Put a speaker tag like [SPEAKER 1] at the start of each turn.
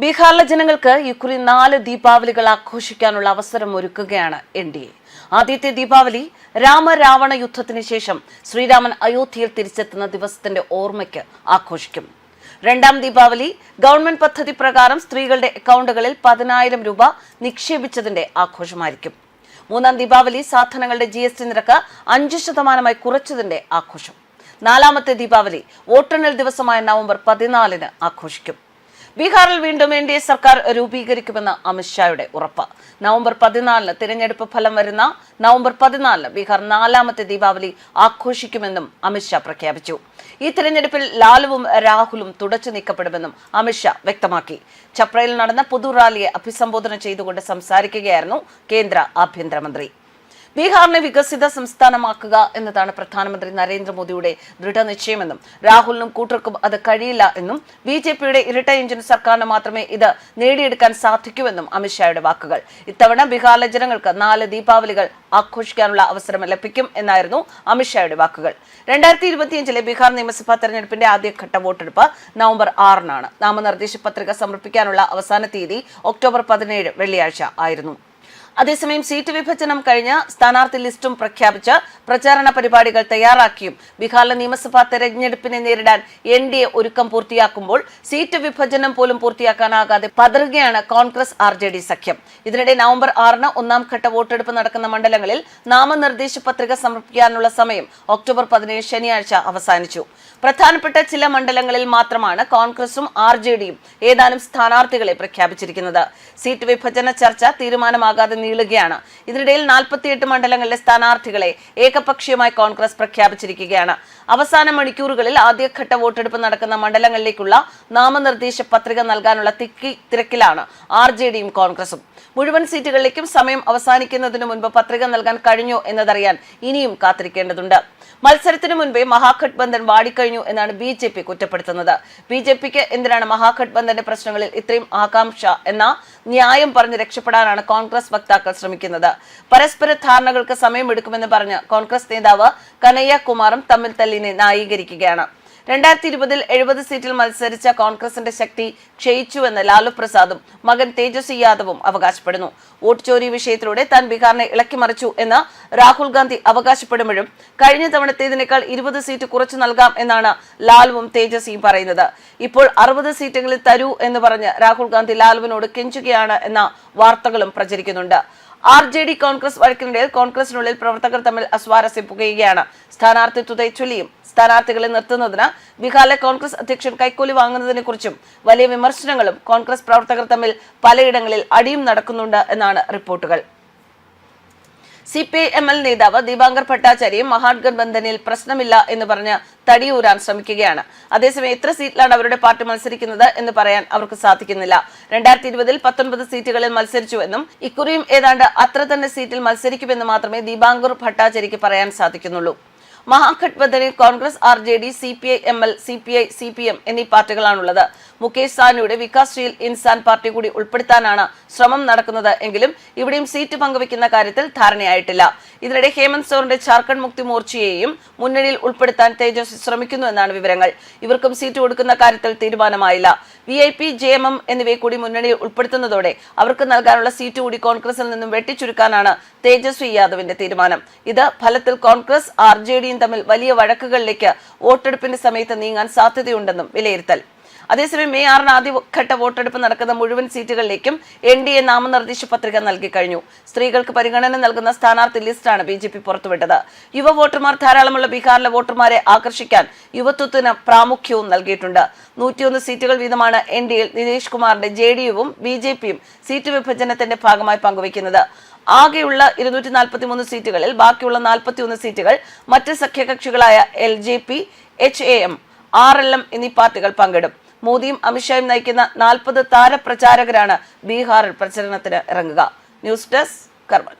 [SPEAKER 1] ബീഹാറിലെ ജനങ്ങൾക്ക് ഇക്കുറി നാല് ദീപാവലികൾ ആഘോഷിക്കാനുള്ള അവസരം ഒരുക്കുകയാണ് എൻ ഡി എ. ആദ്യത്തെ ദീപാവലി രാമരാവണ യുദ്ധത്തിന് ശേഷം ശ്രീരാമൻ അയോധ്യയിൽ തിരിച്ചെത്തുന്ന ദിവസത്തിന്റെ ഓർമ്മയ്ക്ക് ആഘോഷിക്കും. രണ്ടാം ദീപാവലി ഗവൺമെന്റ് പദ്ധതി പ്രകാരം സ്ത്രീകളുടെ അക്കൗണ്ടുകളിൽ പതിനായിരം രൂപ നിക്ഷേപിച്ചതിന്റെ ആഘോഷമായിരിക്കും. മൂന്നാം ദീപാവലി സാധനങ്ങളുടെ ജി എസ് ടി നിരക്ക് അഞ്ച് ശതമാനമായി കുറച്ചതിന്റെ ആഘോഷം. നാലാമത്തെ ദീപാവലി വോട്ടെണ്ണൽ ദിവസമായ നവംബർ പതിനാലിന് ആഘോഷിക്കും. ബീഹാറിൽ വീണ്ടും എൻ ഡി എ സർക്കാർ രൂപീകരിക്കുമെന്ന് അമിത്ഷായുടെ ഉറപ്പ്. നവംബർ പതിനാലിന് തിരഞ്ഞെടുപ്പ് ഫലം വരുന്ന നവംബർ പതിനാലിന് ബീഹാർ നാലാമത്തെ ദീപാവലി ആഘോഷിക്കുമെന്നും അമിത്ഷാ പ്രഖ്യാപിച്ചു. ഈ തിരഞ്ഞെടുപ്പിൽ ലാലുവും രാഹുലും തുടച്ചു നീക്കപ്പെടുമെന്നും അമിത്ഷാ വ്യക്തമാക്കി. ചപ്രയിൽ നടന്ന പൊതു റാലിയെ അഭിസംബോധന ചെയ്തുകൊണ്ട് സംസാരിക്കുകയായിരുന്നു കേന്ദ്ര ആഭ്യന്തരമന്ത്രി. ബീഹാറിനെ വികസിത സംസ്ഥാനമാക്കുക എന്നതാണ് പ്രധാനമന്ത്രി നരേന്ദ്രമോദിയുടെ ദൃഢനിശ്ചയമെന്നും രാഹുലിനും കൂട്ടർക്കും അത് കഴിയില്ല എന്നും ബി ജെ പിയുടെ ഇരട്ട എഞ്ചിൻ സർക്കാരിന് മാത്രമേ ഇത് നേടിയെടുക്കാൻ സാധിക്കൂവെന്നും അമിത്ഷായുടെ വാക്കുകൾ. ഇത്തവണ ബീഹാറിലെ ജനങ്ങൾക്ക് നാല് ദീപാവലികൾ ആഘോഷിക്കാനുള്ള അവസരം ലഭിക്കും എന്നായിരുന്നു അമിത്ഷായുടെ വാക്കുകൾ. രണ്ടായിരത്തി ഇരുപത്തിയഞ്ചിലെ ബീഹാർ നിയമസഭാ തെരഞ്ഞെടുപ്പിന്റെ ആദ്യഘട്ട വോട്ടെടുപ്പ് നവംബർ ആറിനാണ്. നാമനിർദ്ദേശ പത്രിക സമർപ്പിക്കാനുള്ള അവസാന തീയതി ഒക്ടോബർ പതിനേഴ് വെള്ളിയാഴ്ച ആയിരുന്നു. അതേസമയം സീറ്റ് വിഭജനം കഴിഞ്ഞ് സ്ഥാനാർത്ഥി ലിസ്റ്റും പ്രഖ്യാപിച്ച് പ്രചാരണ പരിപാടികൾ തയ്യാറാക്കിയും ബീഹാറിലെ നിയമസഭാ തെരഞ്ഞെടുപ്പിനെ നേരിടാൻ എൻ ഡി എ ഒരുക്കം പൂർത്തിയാക്കുമ്പോൾ സീറ്റ് വിഭജനം പോലും പൂർത്തിയാക്കാനാകാതെ പതറുകയാണ് കോൺഗ്രസ് ആർ ജെ ഡി സഖ്യം. ഇതിനിടെ നവംബർ ആറിന് ഒന്നാം ഘട്ട വോട്ടെടുപ്പ് നടക്കുന്ന മണ്ഡലങ്ങളിൽ നാമനിർദ്ദേശ പത്രിക സമർപ്പിക്കാനുള്ള സമയം ഒക്ടോബർ പതിനേഴ് ശനിയാഴ്ച അവസാനിച്ചു. പ്രധാനപ്പെട്ട ചില മണ്ഡലങ്ങളിൽ മാത്രമാണ് കോൺഗ്രസും ആർ ജെ ഡിയും ഏതാനും സ്ഥാനാർത്ഥികളെ പ്രഖ്യാപിച്ചിരിക്കുന്നത്. സീറ്റ് വിഭജന ചർച്ച തീരുമാനമാകാതെ നീളുകയാണ്. ഇതിനിടയിൽ നാൽപ്പത്തിയെട്ട് മണ്ഡലങ്ങളിലെ സ്ഥാനാർത്ഥികളെ ഏകപക്ഷീയമായി കോൺഗ്രസ് പ്രഖ്യാപിച്ചിരിക്കുകയാണ്. അവസാന മണിക്കൂറുകളിൽ ആദ്യഘട്ട വോട്ടെടുപ്പ് നടക്കുന്ന മണ്ഡലങ്ങളിലേക്കുള്ള നാമനിർദ്ദേശ പത്രിക നൽകാനുള്ള തിക്കി തിരക്കിലാണ് ആർ ജെ ഡിയും കോൺഗ്രസും. മുഴുവൻ സീറ്റുകളിലേക്കും സമയം അവസാനിക്കുന്നതിന് മുൻപ് പത്രിക നൽകാൻ കഴിഞ്ഞോ എന്നതറിയാൻ ഇനിയും കാത്തിരിക്കേണ്ടതുണ്ട്. മത്സരത്തിന് മുൻപേ മഹാഗഠബന്ധൻ വാടിക്കഴിഞ്ഞു എന്നാണ് ബി ജെ പി കുറ്റപ്പെടുത്തുന്നത്. ബി ജെ പിക്ക് എന്തിനാണ് മഹാഗഠബന്ധന്റെ പ്രശ്നങ്ങളിൽ ഇത്രയും ആകാംക്ഷ എന്ന ന്യായം പറഞ്ഞ് രക്ഷപ്പെടാനാണ് കോൺഗ്രസ് വക്താക്കൾ ശ്രമിക്കുന്നത്. പരസ്പര ധാരണകൾക്ക് സമയമെടുക്കുമെന്ന് പറഞ്ഞ് കോൺഗ്രസ് നേതാവ് കനയ്യ കുമാറും തമ്മിൽ തല്ലിനെ ന്യായീകരിക്കുകയാണ്. രണ്ടായിരത്തി ഇരുപതിൽ എഴുപത് സീറ്റിൽ മത്സരിച്ച കോൺഗ്രസിന്റെ ശക്തി ക്ഷയിച്ചുവെന്ന് ലാലു പ്രസാദും മകൻ തേജസ്വി യാദവും അവകാശപ്പെടുന്നു. വോട്ട് ചോരി വിഷയത്തിലൂടെ താൻ ബീഹാറിനെ ഇളക്കിമറിച്ചു എന്ന് രാഹുൽ ഗാന്ധി അവകാശപ്പെടുമ്പോഴും കഴിഞ്ഞ തവണത്തേതിനേക്കാൾ ഇരുപത് സീറ്റ് കുറച്ചു നൽകാം എന്നാണ് ലാലുവും തേജസ്വിയും പറയുന്നത്. ഇപ്പോൾ അറുപത് സീറ്റെങ്കിലും തരൂ എന്ന് പറഞ്ഞ് രാഹുൽ ഗാന്ധി ലാലുവിനോട് കെഞ്ചുകയാണ് എന്ന വാർത്തകളും പ്രചരിക്കുന്നുണ്ട്. ആർ ജെ ഡി കോൺഗ്രസ് വഴക്കിനിടയിൽ കോൺഗ്രസിനുള്ളിൽ പ്രവർത്തകർ തമ്മിൽ അസ്വാരസ്യം പുകയുകയാണ്. സ്ഥാനാർത്ഥിത്വത്തെ ചൊല്ലിയും സ്ഥാനാർത്ഥികളെ നിർത്തുന്നതിന് ബീഹാറിലെ കോൺഗ്രസ് അധ്യക്ഷൻ കൈക്കൂലി വാങ്ങുന്നതിനെ കുറിച്ചും വലിയ വിമർശനങ്ങളും കോൺഗ്രസ് പ്രവർത്തകർ തമ്മിൽ പലയിടങ്ങളിൽ അടിയും നടക്കുന്നുണ്ട് എന്നാണ് റിപ്പോർട്ടുകൾ. C P I M L നേതാവ് ദീപാങ്കർ ഭട്ടാചാര്യയും മഹാഗഠബന്ധനിൽ പ്രശ്നമില്ല എന്ന് പറഞ്ഞ് തടിയൂരാൻ ശ്രമിക്കുകയാണ്. അതേസമയം എത്ര സീറ്റിലാണ് അവരുടെ പാർട്ടി മത്സരിക്കുന്നത് എന്ന് പറയാൻ അവർക്ക് സാധിക്കുന്നില്ല. രണ്ടായിരത്തി ഇരുപതിൽ പത്തൊൻപത് സീറ്റുകളിൽ മത്സരിച്ചുവെന്നും ഇക്കുറിയും ഏതാണ്ട് അത്ര തന്നെ സീറ്റിൽ മത്സരിക്കുമെന്ന് മാത്രമേ ദീപാങ്കർ ഭട്ടാചാര്യയ്ക്ക് പറയാൻ സാധിക്കുന്നുള്ളൂ. മഹാഘട്ട്ബന്ധനിൽ Congress R J D C P I M L C P I C P M എന്നീ പാർട്ടികളാണുള്ളത്. മുകേഷ് സാനുയുടെ വികാസ്ശീൽ ഇൻസാൻ പാർട്ടി കൂടി ഉൾപ്പെടുത്താനാണ് ശ്രമം നടക്കുന്നത് എങ്കിലും ഇവിടെയും സീറ്റ് പങ്കുവെക്കുന്ന കാര്യത്തിൽ ധാരണയായിട്ടില്ല. ഇതിനിടെ ഹേമന്ത് സോറിന്റെ ജാർഖണ്ഡ് മുക്തി മോർച്ചയെയും മുന്നണിയിൽ ഉൾപ്പെടുത്താൻ തേജസ്വി ശ്രമിക്കുന്നു എന്നാണ് വിവരങ്ങൾ. ഇവർക്കും സീറ്റ് കൊടുക്കുന്ന കാര്യത്തിൽ തീരുമാനമായില്ല. V I P J M M എന്നിവയെ കൂടി മുന്നണിയിൽ ഉൾപ്പെടുത്തുന്നതോടെ അവർക്ക് നൽകാനുള്ള സീറ്റ് കൂടി കോൺഗ്രസിൽ നിന്നും വെട്ടിച്ചുരുക്കാനാണ് തേജസ്വി യാദവിന്റെ തീരുമാനം. ഇത് ഫലത്തിൽ കോൺഗ്രസ് ആർ തമ്മിൽ വലിയ വഴക്കുകളിലേക്ക് വോട്ടെടുപ്പിന്റെ സമയത്ത് നീങ്ങാൻ സാധ്യതയുണ്ടെന്നും വിലയിരുത്തൽ. അതേസമയം മെയ് ആറിന് ആദ്യഘട്ട വോട്ടെടുപ്പ് നടക്കുന്ന മുഴുവൻ സീറ്റുകളിലേക്കും എൻ ഡി എ നാമനിർദ്ദേശ പത്രിക നൽകി കഴിഞ്ഞു. സ്ത്രീകൾക്ക് പരിഗണന നൽകുന്ന സ്ഥാനാർത്ഥി ലിസ്റ്റാണ് ബി ജെ പി പുറത്തുവിട്ടത്. യുവ വോട്ടർമാർ ധാരാളമുള്ള ബീഹാറിലെ വോട്ടർമാരെ ആകർഷിക്കാൻ യുവത്വത്തിന് പ്രാമുഖ്യവും നൽകിയിട്ടുണ്ട്. നൂറ്റിയൊന്ന് സീറ്റുകൾ വീതമാണ് എൻ ഡി എൽ നിതീഷ് കുമാറിന്റെ ജെ ഡി യുവും ബി ജെ പിയും സീറ്റ് വിഭജനത്തിന്റെ ഭാഗമായി പങ്കുവയ്ക്കുന്നത്. ആകെയുള്ള ഇരുന്നൂറ്റി നാൽപ്പത്തി മൂന്ന് സീറ്റുകളിൽ ബാക്കിയുള്ള നാൽപ്പത്തിയൊന്ന് സീറ്റുകൾ മറ്റ് സഖ്യകക്ഷികളായ L J P H A M R L M എന്നീ പാർട്ടികൾ പങ്കിടും. മോദിയും അമിത്ഷായും നയിക്കുന്ന നാൽപ്പത് താരപ്രചാരകരാണ് ബീഹാറിൽ പ്രചരണത്തിന് ഇറങ്ങുക. ന്യൂസ് ഡെസ്ക് കർമ്മ